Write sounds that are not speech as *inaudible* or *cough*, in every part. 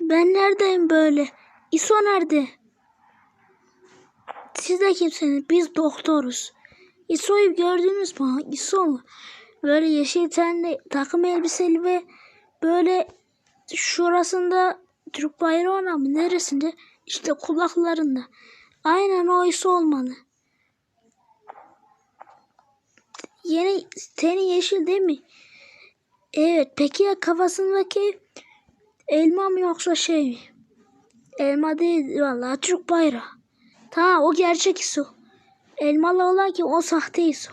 Ben neredeyim böyle? İso nerede? Siz de kimsiniz? Biz doktoruz. İso'yu gördünüz mü? İso mu? Böyle yeşil tenli takım elbiseli ve böyle şurasında Türk bayrağı mı? Neresinde? İşte kulaklarında. Aynen o İso olmalı. Yeni teni yeşil değil mi? Evet. Peki ya kafasındaki elma mı yoksa şey mi? Elma değil vallahi Türk bayrağı. Tamam o gerçek İso. Elmalı olan ki o sahte İso.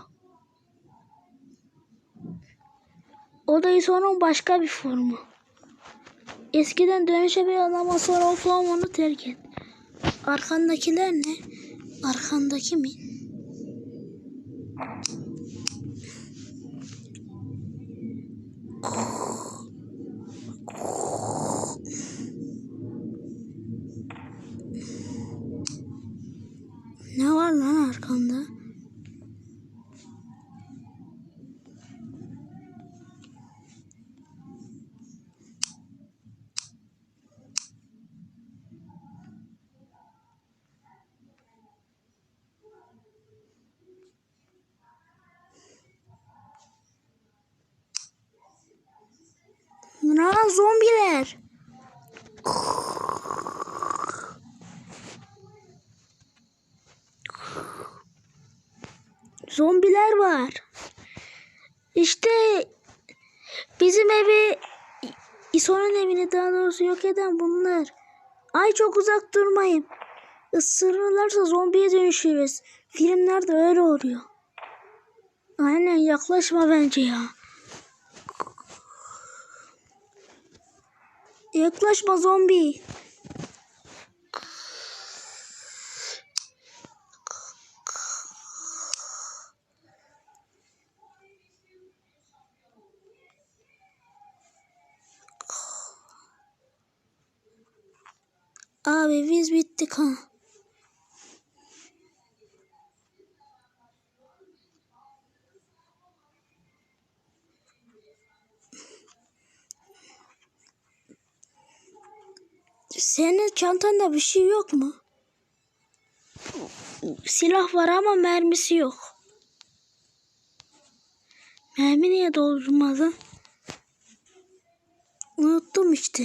O da İso'nun başka bir formu. Eskiden dönüşebilen ama sonra o formunu terk et. Arkandakiler ne? Arkandaki mi? Ne var lan arkanda? Lan zombiler. Zombiler var. İşte bizim evi İso'nun evini daha doğrusu yok eden bunlar. Ay çok uzak durmayın. Isırırlarsa zombiye dönüşürüz. Filmlerde öyle oluyor. Aynen yaklaşma bence ya. Yaklaşma zombi. Abi biz bittik ha. Senin çantanda bir şey yok mu? Silah var ama mermisi yok. Mermi niye doldurmadın? Unuttum işte.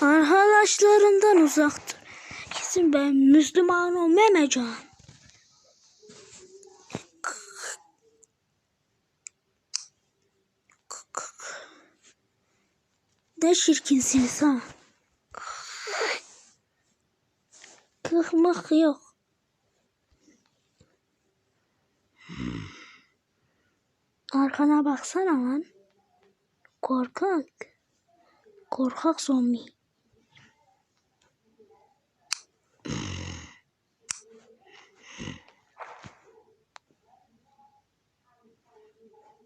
Arkadaşlarından uzaktır. Kesin ben Müslümanım Memecan. Ne çirkinsiniz ha. Kıhmak yok. Arkana baksana lan. Korkak. Korkak zombi.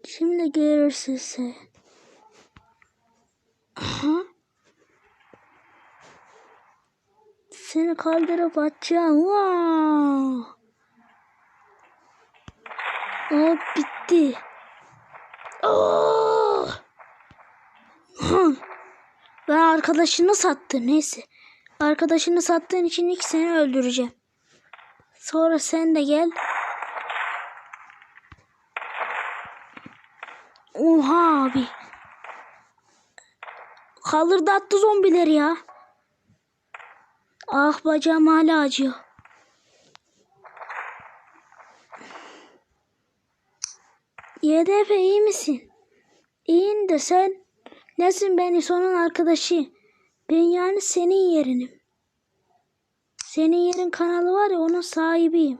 Şimdi görürsün sen. Seni kaldırıp atacağım. Wow. O bitti. Oh. Ben arkadaşını sattı. Neyse. Arkadaşını sattığın için ilk seni öldüreceğim. Sonra sen de gel. Oha abi. Kaldırdı attı zombileri ya. Ah bacağım hala acıyor. YDF iyi misin? İyiyim de sen nesin ben İso'nun arkadaşı? Ben yani senin yerinim. Senin yerin kanalı var ya onun sahibiyim.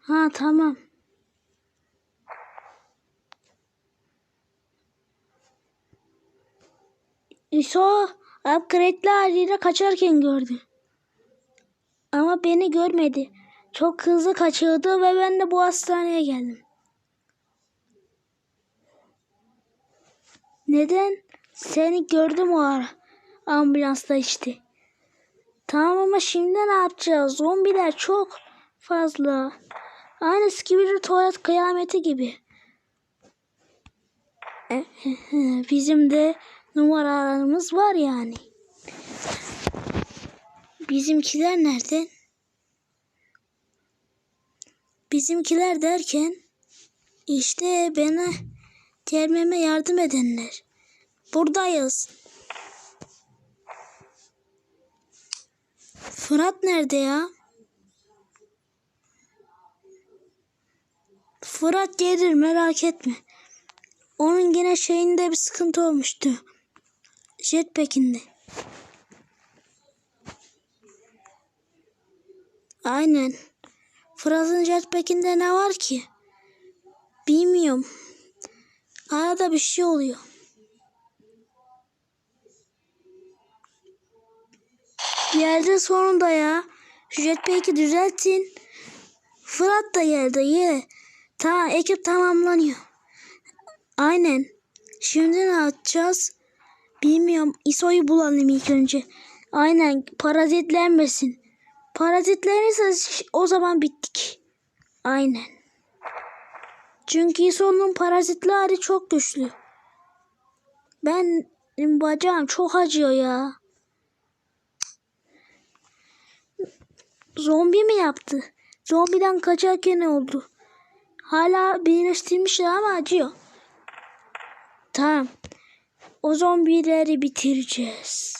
Ha tamam. İso upgrade'li haliyle kaçarken gördü. Ama beni görmedi. Çok hızlı kaçıyordu ve ben de bu hastaneye geldim. Neden? Seni gördüm o ara. Ambulansta işte. Tamam ama şimdi ne yapacağız? Zombiler çok fazla. Aynı Skibidi tuvalet kıyameti gibi. *laughs* Bizim de numaralarımız var yani. Bizimkiler nerede? Bizimkiler derken işte bana gelmeme yardım edenler. Buradayız. Fırat nerede ya? Fırat gelir merak etme. Onun yine şeyinde bir sıkıntı olmuştu. Jetpack'inde. Aynen. Fırat'ın jetpack'inde ne var ki? Bilmiyorum. Arada bir şey oluyor. Geldi sonunda ya. Şu jetpack'i düzeltin. Fırat da geldi ye. Tamam ekip tamamlanıyor. Aynen. Şimdi ne yapacağız? Bilmiyorum. ISO'yu bulalım ilk önce. Aynen. Parazitlenmesin. Parazitlenirse o zaman bittik. Aynen. Çünkü ISO'nun parazitli hali çok güçlü. Ben bacağım çok acıyor ya. Zombi mi yaptı? Zombiden kaçarken oldu? Hala birleştirmişler ama acıyor. Tamam. O zombileri bitireceğiz.